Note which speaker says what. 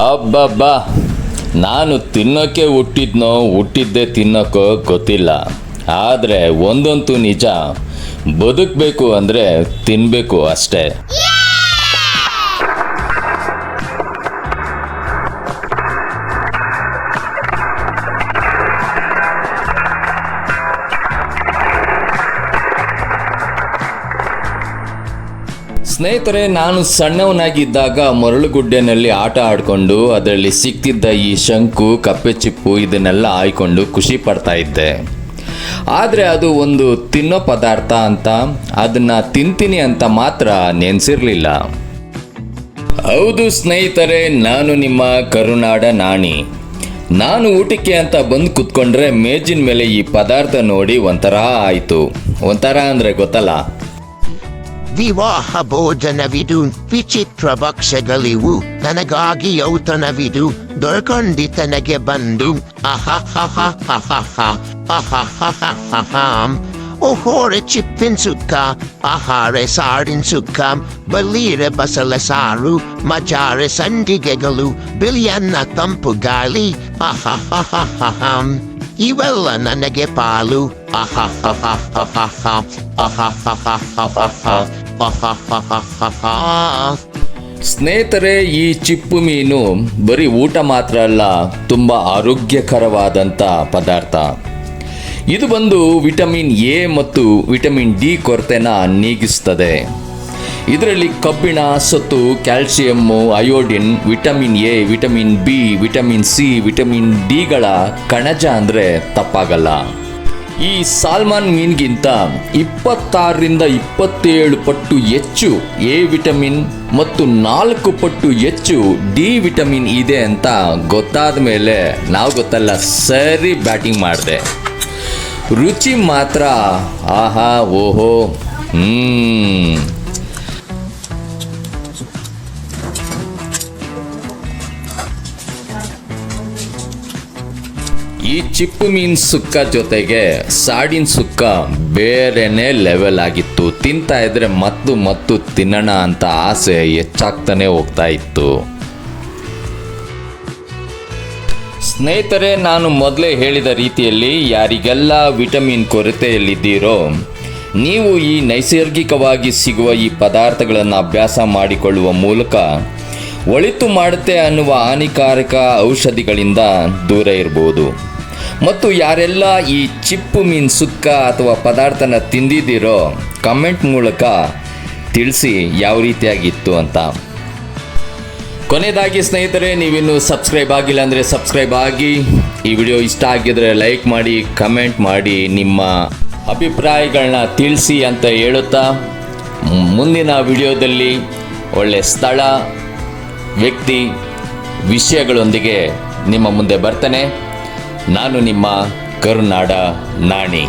Speaker 1: ಅಬ್ಬಬ್ಬಾ ನಾನು ತಿನ್ನೋಕ್ಕೆ ಹುಟ್ಟಿದ್ನೋ ಹುಟ್ಟಿದ್ದೆ ತಿನ್ನೋಕ್ಕೋ ಗೊತ್ತಿಲ್ಲ. ಆದರೆ ಒಂದಂತೂ ನಿಜ ಬದುಕಬೇಕು ಅಂದರೆ ತಿನ್ನಬೇಕು ಅಷ್ಟೇ. ಸ್ನೇಹಿತರೆ, ನಾನು ಸಣ್ಣವನಾಗಿದ್ದಾಗ ಮರಳುಗುಡ್ಡೆನಲ್ಲಿ ಆಟ ಆಡಿಕೊಂಡು ಅದರಲ್ಲಿ ಸಿಕ್ತಿದ್ದ ಈ ಶಂಕು ಕಪ್ಪೆ ಚಿಪ್ಪು ಇದನ್ನೆಲ್ಲ ಆಯ್ಕೊಂಡು ಖುಷಿ ಪಡ್ತಾ ಇದ್ದೆ. ಆದರೆ ಅದು ಒಂದು ತಿನ್ನೋ ಪದಾರ್ಥ ಅಂತ, ಅದನ್ನ ತಿಂತೀನಿ ಅಂತ ಮಾತ್ರ ನೆನೆಸಿರ್ಲಿಲ್ಲ. ಹೌದು ಸ್ನೇಹಿತರೆ, ನಾನು ನಿಮ್ಮ ಕರುನಾಡ ನಾಣಿ. ನಾನು ಊಟಕ್ಕೆ ಅಂತ ಬಂದು ಕುತ್ಕೊಂಡ್ರೆ ಮೇಜಿನ ಮೇಲೆ ಈ ಪದಾರ್ಥ ನೋಡಿ ಒಂಥರ ಆಯಿತು. ಒಂಥರ ಅಂದರೆ ಗೊತ್ತಲ್ಲ.
Speaker 2: ವಿವಾಹ ಭೋಜನವಿದು ವಿಚಿತ್ರ ಭಕ್ಷಗಳಿವು ನನಗಾಗಿ ಔತಣವಿದು ದೊರಕೊಂಡಿತನಗೆ ಬಂದು ಅಹಂ ಓಹೋರೆ ಚಿಪ್ಪಿನ ಸುಕ್ಕ ಆಹಾರೆ ಸಾರಿನ್ ಸುಕ್ಕ ಬಲ್ಲೀರೆ ಬಸಲ ಸಾರು ಮಜಾರೆ ಸಂಡಿಗೆಗಳು ಬಿಳಿಯನ್ನ ತಂಪು ಗಾಳಿ ಅಹಂ ಇವೆಲ್ಲ ನನಗೆ ಪಾಲು
Speaker 1: ಸ್ನೇಹಿತರೆ, ಈ ಚಿಪ್ಪು ಮೀನು ಬರೀ ಊಟ ಮಾತ್ರ ಅಲ್ಲ, ತುಂಬ ಆರೋಗ್ಯಕರವಾದಂಥ ಪದಾರ್ಥ. ಇದು ಬಂದು ವಿಟಮಿನ್ ಎ ಮತ್ತು ವಿಟಮಿನ್ ಡಿ ಕೊರತೆನ ನೀಗಿಸ್ತದೆ. ಇದರಲ್ಲಿ ಕಬ್ಬಿಣ, ಸತ್ತು, calcium, iodine, vitamin A, vitamin B, vitamin C, vitamin ಡಿಗಳ ಕಣಜ ಅಂದರೆ ತಪ್ಪಾಗಲ್ಲ. ಈ ಸಾಲ್ಮನ್ ಮೀನ್ಗಿಂತ ಇಪ್ಪತ್ತಾರರಿಂದ ಇಪ್ಪತ್ತೇಳು ಪಟ್ಟು ಹೆಚ್ಚು ಎ ವಿಟಮಿನ್ ಮತ್ತು ನಾಲ್ಕು ಪಟ್ಟು ಹೆಚ್ಚು ಡಿ ವಿಟಮಿನ್ ಇದೆ ಅಂತ ಗೊತ್ತಾದ ಮೇಲೆ ನಾವು ಗೊತ್ತಲ್ಲ, ಸರಿ ಬ್ಯಾಟಿಂಗ್ ಮಾಡಿದೆ. ರುಚಿ ಮಾತ್ರ, ಆಹಾ, ಓಹೋ, ಹ್ಮ್. ಈ ಚಿಪ್ಪು ಮೀನ್ ಸುಕ್ಕ ಜೊತೆಗೆ ಸಾಡಿನ ಸುಕ್ಕ ಬೇರೆನೆ ಲೆವೆಲ್ ಆಗಿತ್ತು. ತಿಂತಾ ಇದ್ರೆ ಮತ್ತು ಮತ್ತು ತಿನ್ನೋಣ ಅಂತ ಆಸೆ ಹೆಚ್ಚಾಗ್ತಾನೆ ಹೋಗ್ತಾ ಇತ್ತು. ಸ್ನೇಹಿತರೆ, ನಾನು ಮೊದಲೇ ಹೇಳಿದ ರೀತಿಯಲ್ಲಿ ಯಾರಿಗೆಲ್ಲ ವಿಟಮಿನ್ ಕೊರತೆಯಲ್ಲಿದ್ದೀರೋ, ನೀವು ಈ ನೈಸರ್ಗಿಕವಾಗಿ ಸಿಗುವ ಈ ಪದಾರ್ಥಗಳನ್ನು ಅಭ್ಯಾಸ ಮಾಡಿಕೊಳ್ಳುವ ಮೂಲಕ ಒಳಿತು ಮಾಡುತ್ತೆ ಅನ್ನುವ ಹಾನಿಕಾರಕ ಔಷಧಿಗಳಿಂದ ದೂರ ಇರಬಹುದು ಮತ್ತು ಯಾರೆಲ್ಲ ಈ ಚಿಪ್ಪು ಮೀನ್ ಸುಕ್ಕ ಅಥವಾ ಪದಾರ್ಥನ ತಿಂದಿದ್ದೀರೋ ಕಮೆಂಟ್ ಮೂಲಕ ತಿಳಿಸಿ ಯಾವ ರೀತಿಯಾಗಿತ್ತು ಅಂತ. ಕೊನೆಯದಾಗಿ ಸ್ನೇಹಿತರೆ, ನೀವಿನ್ನು ಸಬ್ಸ್ಕ್ರೈಬ್ ಆಗಿಲ್ಲ ಅಂದರೆ ಸಬ್ಸ್ಕ್ರೈಬ್ ಆಗಿ. ಈ ವಿಡಿಯೋ ಇಷ್ಟ ಆಗಿದ್ರೆ ಲೈಕ್ ಮಾಡಿ, ಕಮೆಂಟ್ ಮಾಡಿ, ನಿಮ್ಮ ಅಭಿಪ್ರಾಯಗಳನ್ನ ತಿಳಿಸಿ ಅಂತ ಹೇಳುತ್ತಾ ಮುಂದಿನ ವಿಡಿಯೋದಲ್ಲಿ ಒಳ್ಳೆ ಸ್ಥಳ ವ್ಯಕ್ತಿ ವಿಷಯಗಳೊಂದಿಗೆ ನಿಮ್ಮ ಮುಂದೆ ಬರ್ತೇನೆ. ನಾನು ನಿಮ್ಮ ಕರುನಾಡ ನಾಣಿ.